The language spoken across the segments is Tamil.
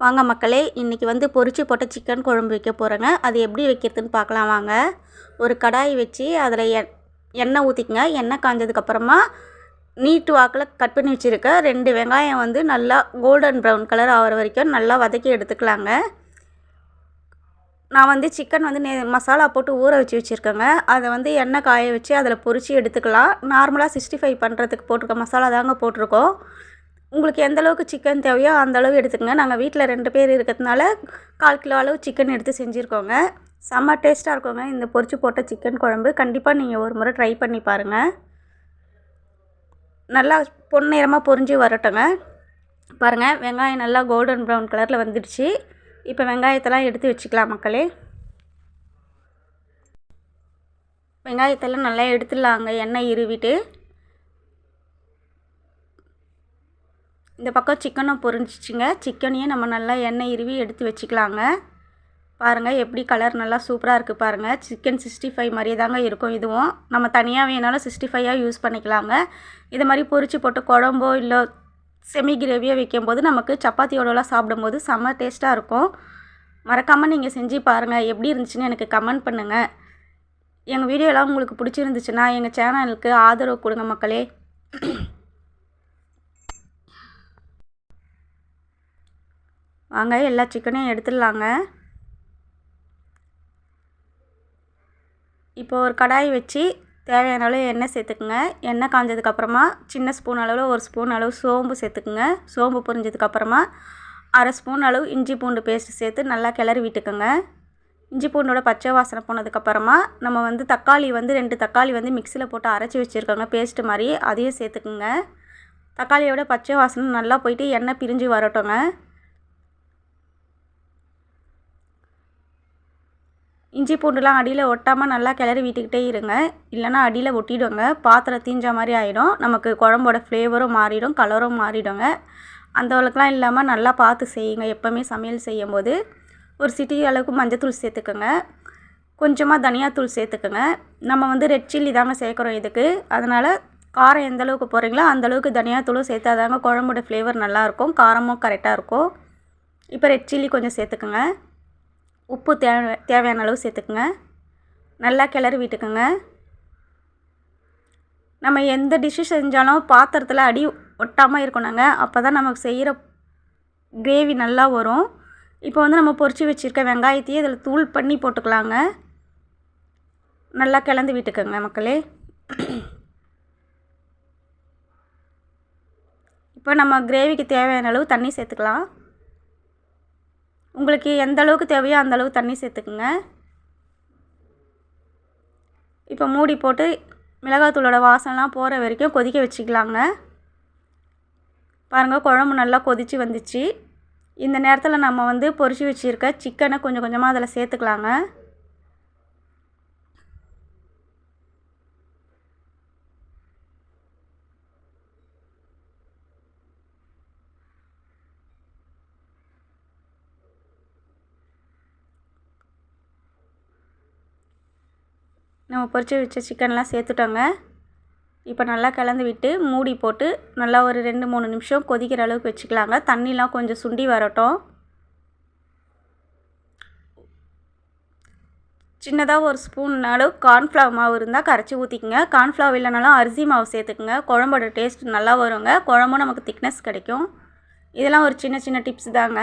வாங்க மக்களே இன்றைக்கி வந்து பொரிச்சு போட்ட சிக்கன் குழம்பு வைக்க போகிறேங்க அது எப்படி வைக்கிறதுன்னு பார்க்கலாம் வாங்க. ஒரு கடாய் வச்சு அதில் எ எண்ணெய் ஊற்றிக்கங்க எண்ணெய் காஞ்சதுக்கப்புறமா நீட்டு வாக்கில் கட் பண்ணி வச்சுருக்க ரெண்டு வெங்காயம் வந்து நல்லா கோல்டன் ப்ரௌன் கலர் ஆகிற வரைக்கும் நல்லா வதக்கி எடுத்துக்கலாங்க. நான் வந்து சிக்கன் வந்து நே மசாலா போட்டு ஊற வச்சு வச்சுருக்கேங்க. அதை வந்து எண்ணெய் காய வச்சு அதில் பொரித்து எடுத்துக்கலாம். நார்மலாக சிக்ஸ்டி ஃபைவ் பண்ணுறதுக்கு போட்டிருக்க மசாலா தாங்க போட்டிருக்கோம். உங்களுக்கு எந்த அளவுக்கு சிக்கன் தேவையோ அந்த அளவு எடுத்துக்கங்க. நாங்கள் வீட்டில் ரெண்டு பேர் இருக்கிறதுனால கால் கிலோ அளவு சிக்கன் எடுத்து செஞ்சுருக்கோங்க. செம்ம டேஸ்ட்டாக இருக்குங்க. இந்த பொரிச்சு போட்ட சிக்கன் குழம்பு. கண்டிப்பாக நீங்கள் ஒரு முறை ட்ரை பண்ணி பாருங்கள் நல்லா பொன்னிறமாக பொரிஞ்சு வரட்டுங்க. பாருங்கள் வெங்காயம் நல்லா கோல்டன் ப்ரௌன் கலரில் வந்துடுச்சு. இப்போ வெங்காயத்தெல்லாம் எடுத்து வச்சுக்கலாம் மக்களே. வெங்காயத்தெல்லாம் நல்லா எடுத்துடலாங்க. எண்ணெய் இருவிட்டு. இந்த பக்கம் சிக்கனும் பொரிஞ்சிச்சுங்க சிக்கனையும் நம்ம நல்லா எண்ணெய் இருவி எடுத்து வச்சுக்கலாங்க. பாருங்கள் எப்படி கலர் நல்லா சூப்பராக இருக்குது பாருங்கள் சிக்கன் சிக்ஸ்டி ஃபைவ் மாதிரியே தாங்க இருக்கும் இதுவும். நம்ம தனியாக வேணாலும் சிக்ஸ்டி ஃபைவாக யூஸ் பண்ணிக்கலாங்க. இது மாதிரி பொரிச்சு போட்டு குழம்போ இல்லை செமி கிரேவியோ வைக்கும்போது நமக்கு சப்பாத்தியோடலாம் சாப்பிடும்போது செம்ம டேஸ்ட்டாக இருக்கும். மறக்காமல் நீங்கள் செஞ்சு பாருங்கள் எப்படி இருந்துச்சுன்னு எனக்கு கமெண்ட் பண்ணுங்கள் எங்கள் வீடியோலாம் உங்களுக்கு பிடிச்சிருந்துச்சுன்னா எங்கள் சேனலுக்கு ஆதரவு கொடுங்க மக்களே. வாங்க எல்லா சிக்கனையும் எடுத்துடலாங்க. இப்போ ஒரு கடாய் வச்சு தேவையான அளவு எண்ணெய் சேர்த்துக்குங்க. எண்ணெய் காஞ்சதுக்கப்புறமா சின்ன ஸ்பூன் அளவில் ஒரு ஸ்பூன் அளவு சோம்பு சேர்த்துக்குங்க. சோம்பு பொரிஞ்சதுக்கப்புறமா அரை ஸ்பூன் அளவு இஞ்சி பூண்டு பேஸ்ட் சேர்த்து நல்லா கிளறி விட்டுக்குங்க. இஞ்சி பூண்டோட பச்சை வாசனை போனதுக்கப்புறமா நம்ம வந்து தக்காளி வந்து ரெண்டு தக்காளி வந்து மிக்சியில் போட்டு அரைச்சி வச்சுருக்கோங்க. பேஸ்ட்டு மாதிரி அதையும் சேர்த்துக்குங்க. தக்காளியோட பச்சை வாசனை நல்லா போயிட்டு எண்ணெய் பிரிஞ்சு வரட்டுங்க. இஞ்சி பூண்டுலாம் அடியில் ஒட்டாமல் நல்லா கிளறி விட்டுக்கிட்டே இருங்க. இல்லைனா அடியில் ஒட்டிடுங்க. பாத்திரம் தீஞ்ச மாதிரி ஆகிடும் நமக்கு குழம்போட ஃப்ளேவரும் மாறிடும் கலரும் மாறிடுங்க. அந்த அளவுக்குலாம் இல்லாமல் நல்லா பார்த்து செய்யுங்க. எப்போவுமே சமையல் செய்யும் போது ஒரு சிட்டி அளவுக்கு மஞ்சத்தூள் சேர்த்துக்கோங்க. கொஞ்சமாக தனியாத்தூள் சேர்த்துக்கோங்க. நம்ம வந்து ரெட் சில்லி தாங்க சேர்க்குறோம் இதுக்கு. அதனால் காரம் எந்த அளவுக்கு போகிறீங்களோ அந்தளவுக்கு தனியாத்தூளும் சேர்த்தா தாங்க குழம்போட ஃப்ளேவர் நல்லாயிருக்கும் காரமும் கரெக்டாக இருக்கும். இப்போ ரெட் சில்லி கொஞ்சம் சேர்த்துக்கோங்க. உப்பு தேவை தேவையான அளவு சேர்த்துக்குங்க. நல்லா கிளறி விட்டுக்குங்க. நம்ம எந்த டிஷ்ஷு செஞ்சாலும் பாத்திரத்தில் அடி ஒட்டாமல் இருக்கணுங்க அப்போ தான் நமக்கு செய்கிற கிரேவி நல்லா வரும். இப்போ வந்து நம்ம பொரிச்சு வச்சுருக்க வெங்காயத்தையே இதில் தூள் பண்ணி போட்டுக்கலாங்க. நல்லா கிளந்து விட்டுக்கோங்க மக்களே. இப்போ நம்ம கிரேவிக்கு தேவையான அளவு தண்ணி சேர்த்துக்கலாம். உங்களுக்கு எந்த அளவுக்கு தேவையோ அந்த அளவுக்கு தண்ணி சேர்த்துக்குங்க. இப்போ மூடி போட்டு மிளகாத்தூளோட வாசனைலாம் போகிற வரைக்கும் கொதிக்க வச்சுக்கலாங்க. பாருங்கள் குழம்பு நல்லா கொதித்து வந்துச்சு. இந்த நேரத்தில் நம்ம வந்து பொரிச்சு வச்சுருக்க சிக்கனை கொஞ்சம் கொஞ்சமாக அதில் சேர்த்துக்கலாங்க. நம்ம பொரிச்சு வச்ச சிக்கன்லாம் சேர்த்துட்டோங்க. இப்போ நல்லா கலந்து விட்டு மூடி போட்டு நல்லா ஒரு ரெண்டு மூணு நிமிஷம் கொதிக்கிற அளவுக்கு வச்சுக்கலாங்க. தண்ணிலாம் கொஞ்சம் சுண்டி வரட்டும். சின்னதாக ஒரு ஸ்பூன் அளவு கார்ன்ஃப்ளவர் மாவு இருந்தால் கரைச்சி ஊற்றிக்கங்க கார்ன்ஃப்ளவர் இல்லைனாலும் அரிசி மாவு சேர்த்துக்குங்க. குழம்போட டேஸ்ட் நல்லா வருங்க. குழம்பும் நமக்கு திக்னஸ் கிடைக்கும். இதெல்லாம் ஒரு சின்ன சின்ன டிப்ஸ் தாங்க.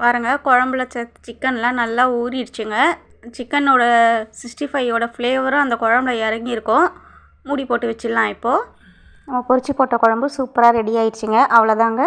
பாருங்கள் குழம்புல ச சிக்கன்லாம் நல்லா ஊறிடுச்சுங்க. சிக்கனோட சிக்ஸ்டி ஃபைவோட ஃப்ளேவரும் அந்த குழம்புல இறங்கியிருக்கும். மூடி போட்டு வச்சிடலாம் இப்போது நம்ம பொரிச்சு போட்ட குழம்பு சூப்பராக ரெடி ஆயிடுச்சுங்க. அவ்வளோதாங்க